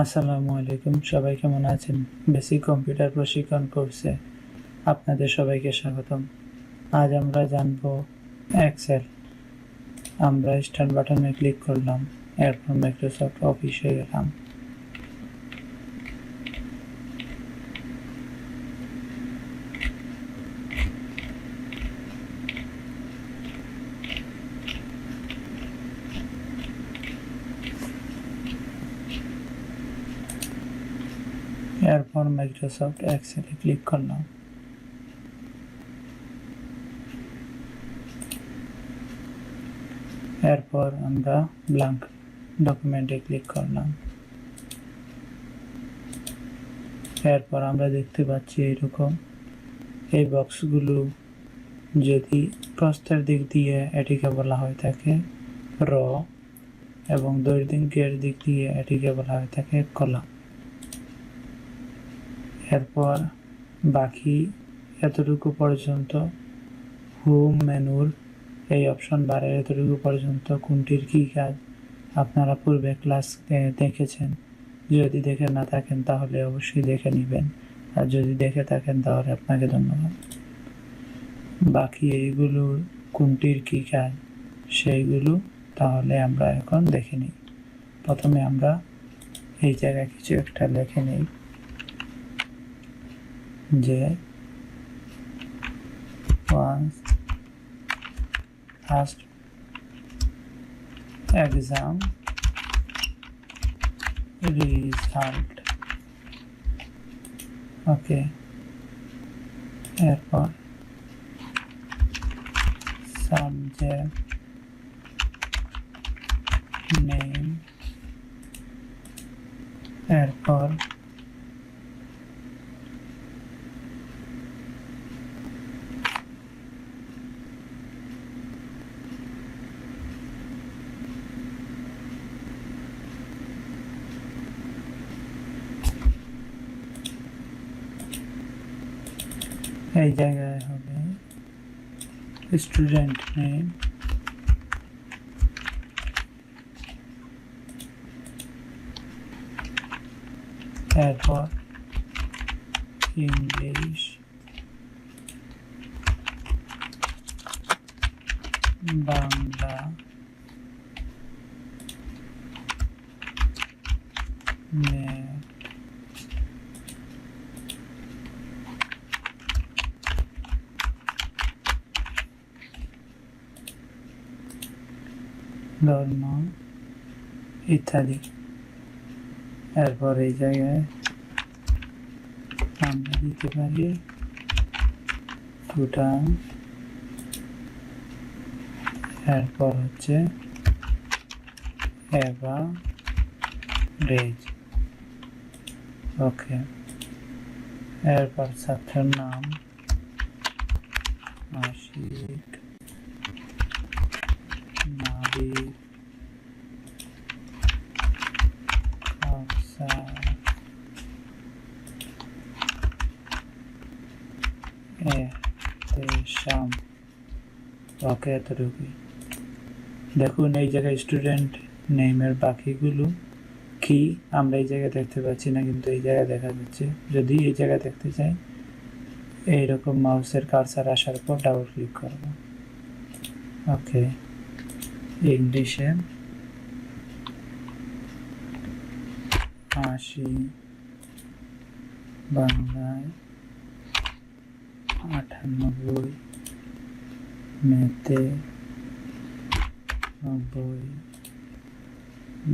আসসালামু আলাইকুম। সবাই কেমন আছেন? বেসিক কম্পিউটার প্রশিক্ষণ কোর্সে আপনাদের সবাইকে স্বাগতম। আজ আমরা জানব এক্সেল আমরা স্টার্ট বাটনে ক্লিক করলাম, এরপর মাইক্রোসফট অফিসে গেলাম। এরপর মাইক্রোসফট এক্সেলে ক্লিক করলাম। এরপর আমরা ব্ল্যাঙ্ক ডকুমেন্টে ক্লিক করলাম। এরপর আমরা দেখতে পাচ্ছি এরকম। এই বক্সগুলো যদি প্রস্থের দিক দিয়ে এটিকে বলা হয়ে থাকে র এবং দৈর্ঘ্যের দিক দিয়ে এটিকে বলা হয়ে থাকে কলাম এরপর বাকি এতটুকু পর্যন্ত হোম মেনুর এই অপশন বারের এতটুকু পর্যন্ত কোনটির কী কাজ আপনারা পূর্বে ক্লাস দেখেছেন। যদি দেখে না থাকেন তাহলে অবশ্যই দেখে নেবেন। আর যদি দেখে থাকেন তাহলে আপনাকে ধন্যবাদ। বাকি এইগুলোর কোনটির কী কাজ সেইগুলো তাহলে আমরা এখন দেখে নিই। প্রথমে আমরা এই জায়গায় কিছু একটা লিখে নিই। যে once first exam result ওকে এরপর সাবজেক্ট নেম এরপর এই জায়গায় হবে স্টুডেন্ট নেম এরপর ইংলিশ বাংলা ম্যাথ ধর্ম ইত্যাদি এরপর এই জায়গায় আমরা দিতে পারি ভুটান, এরপর হচ্ছে এভা রেজ। ওকে, এরপর ছাত্রের নাম আশিক নাবিক কাউসার এহতেশাম ওকে এতটুকুই দেখুন, এই জায়গায় স্টুডেন্ট নেমের বাকিগুলো কি? আমরা এই জায়গায় দেখতে পাচ্ছি না, কিন্তু এই জায়গায় দেখা যাচ্ছে। যদি এই জায়গায় দেখতে চাই, এইরকম মাউসের কারসার আসার পর ডাবল ক্লিক করব। ওকে ইংলিশে আশি বাংলায় আটানব্বই মেতে নব্বই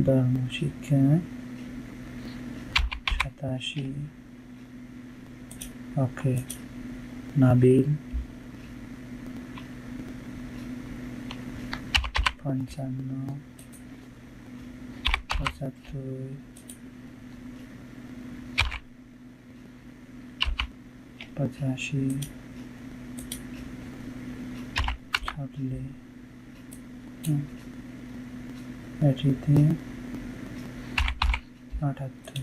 ধর্মশিক্ষা সাতাশি। ওকে নাবিল। पंचान पचहत्तर पचासी छटले बैठी थी अठहत्तर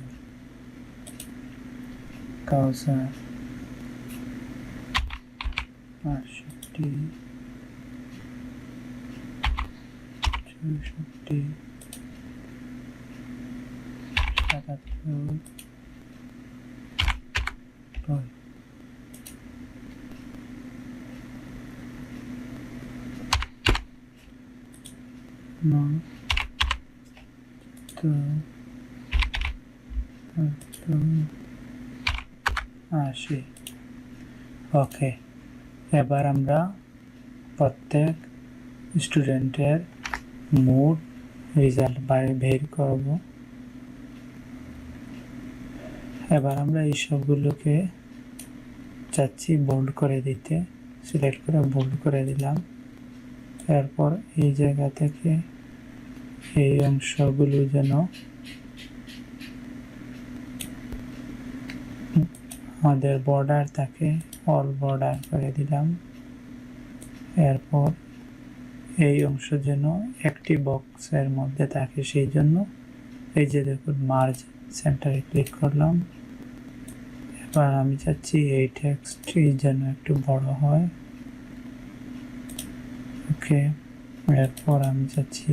চৌষট্টি সাতাত্তর ওই। নয় আশি ওকে এবার আমরা প্রত্যেক স্টুডেন্টের মুড রেজাল্ট বাইরে বের করব। এবার আমরা এই সবগুলোকে চাচ্ছি বোল্ড করে দিতে। সিলেক্ট করে বোল্ড করে দিলাম। এরপর এই জায়গা থেকে এই অংশগুলো যেন আমাদের বর্ডার থাকে অল বর্ডার করে দিলাম। এরপর এই অংশ যেন একটি বক্সের মধ্যে থাকে, সেই জন্য এই যে দেখুন, মার্জ সেন্টারে ক্লিক করলাম। এবার আমি চাচ্ছি এই টেক্সটটি যেন একটু বড় হয়। ওকে, এরপর আমি চাচ্ছি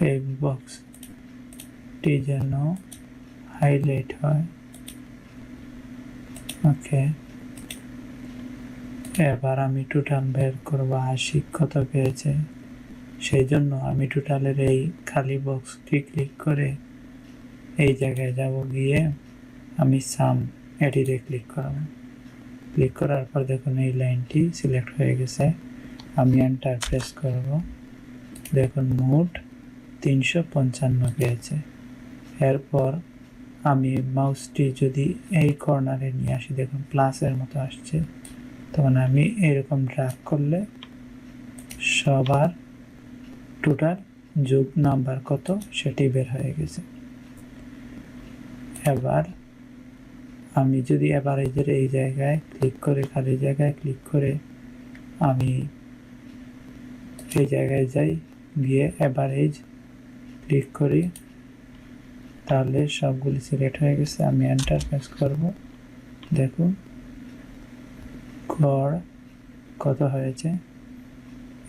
এই বক্সটি যেন হাইলাইট হয়। ওকে এবার আমি টোটাল বের করব আশি কত পেয়েছে? সেই জন্য আমি টোটালের এই খালি বক্সটি ক্লিক করে এই জায়গায় যাব গিয়ে আমি সাম এটিতে ক্লিক করব। ক্লিক করার পর দেখুন এই লাইনটি সিলেক্ট হয়ে গেছে। আমি এন্টার প্রেস করব। দেখুন মোট তিনশো পঞ্চান্ন পেয়েছে। এরপর আমি মাউসটি যদি এই কর্নারে নিয়ে আসি, দেখুন প্লাসের মতো আসছে। তখন আমি এরকম ড্রাগ করলে সবার টোটাল যোগ নাম্বার কত সেটি বের হয়ে গেছে। এবার আমি যদি অ্যাভারেজের এই জায়গায় ক্লিক করে খালি জায়গায় ক্লিক করে আমি এই জায়গায় যাই, গিয়ে অ্যাভারেজ ক্লিক করি, তাহলে সবগুলি সিলেক্ট হয়ে গেছে। আমি এন্টার প্রেস করব। দেখুন গড় কত হয়েছে?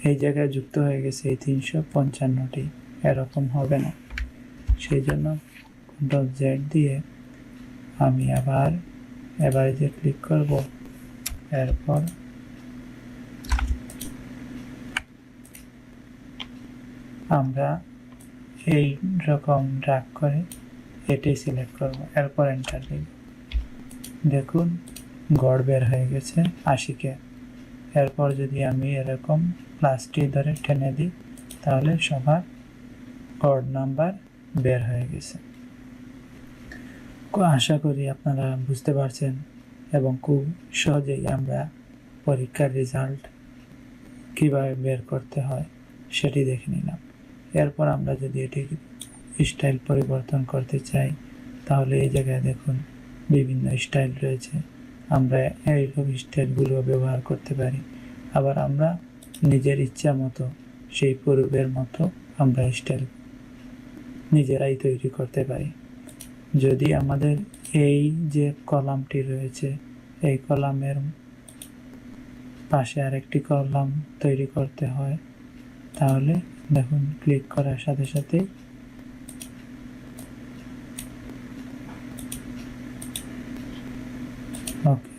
এই জায়গায় যুক্ত হয়ে গেছে এই তিনশো পঞ্চান্নটি। এরকম হবে না। সেই জন্য কন্ট্রোল জেড দিয়ে আমি আবার এবারে যে ক্লিক করব। এরপর আমরা এই রকম ড্রাগ করে এটি সিলেক্ট করব। এরপর এন্টার দিব। দেখুন গড় বের হয়ে গেছে আশিকে। এরপর যদি আমি এরকম প্লাসটি ধরে টেনে দিই, তাহলে সবার গড় নাম্বার বের হয়ে গেছে। আশা করি আপনারা বুঝতে পারছেন এবং খুব সহজেই আমরা পরীক্ষার রেজাল্ট কীভাবে বের করতে হয় সেটি দেখে নিলাম। এরপর আমরা যদি এটি স্টাইল পরিবর্তন করতে চাই, তাহলে এই জায়গায় দেখুন বিভিন্ন স্টাইল রয়েছে। আমরা এইরকম স্টাইলগুলো ব্যবহার করতে পারি। আবার আমরা নিজের ইচ্ছা মতো, সেই পূর্বের মতো আমরা স্টাইল নিজেরাই তৈরি করতে পারি। যদি আমাদের এই যে কলামটি রয়েছে, এই কলামের পাশে আরেকটি কলাম তৈরি করতে হয়, তাহলে দেখুন, ক্লিক করার সাথে সাথেই ওকে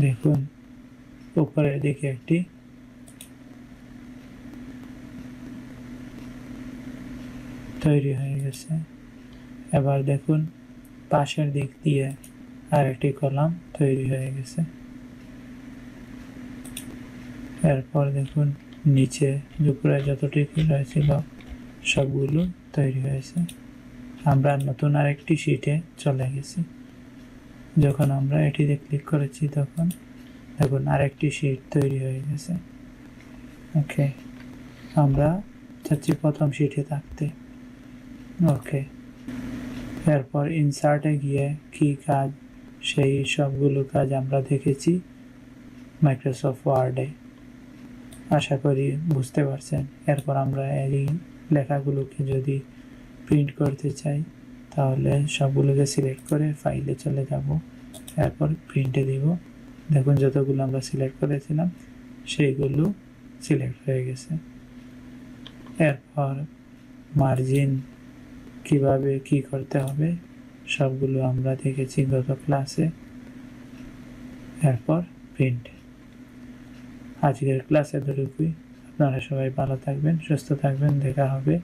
দেখুন। উপরের দিকে একটি। তৈরি হয়ে গেছে। এবার দেখুন, পাশের দিক দিয়ে আরেকটি কলাম তৈরি হয়ে গেছে। এরপর দেখুন, নিচে উপরে যতটুকু রয়েছিল, সবগুলো তৈরি হয়েছে। আমরা নতুন আরেকটি শিটে চলে গেছি। যখন আমরা এটিতে ক্লিক করেছি তখন দেখুন আরেকটি শিট তৈরি হয়ে গেছে। ওকে আমরা চাচ্ছি প্রথম শিটে থাকতে। ওকে এরপর ইনসার্টে গিয়ে কি কাজ, সেই সবগুলো কাজ আমরা দেখেছি মাইক্রোসফট ওয়ার্ডে আশা করি বুঝতে পারছেন। এরপর আমরা এই লেখাগুলোকে যদি প্রিন্ট করতে চাই তাহলে সবগুলোকে সিলেক্ট করে ফাইলে চলে যাব। এরপর প্রিন্টে দিব। দেখুন যতগুলো আমরা সিলেক্ট করেছিলাম সেইগুলো সিলেক্ট হয়ে গেছে। এরপর মার্জিন কীভাবে কি করতে হবে, সবগুলো আমরা দেখেছি গত ক্লাসে এরপর প্রিন্ট আজকের ক্লাসে এতটুকুই। আপনারা সবাই ভালো থাকবেন, সুস্থ থাকবেন। দেখা হবে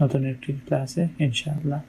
নতুন একটি ক্লাসে ইনশাআল্লাহ।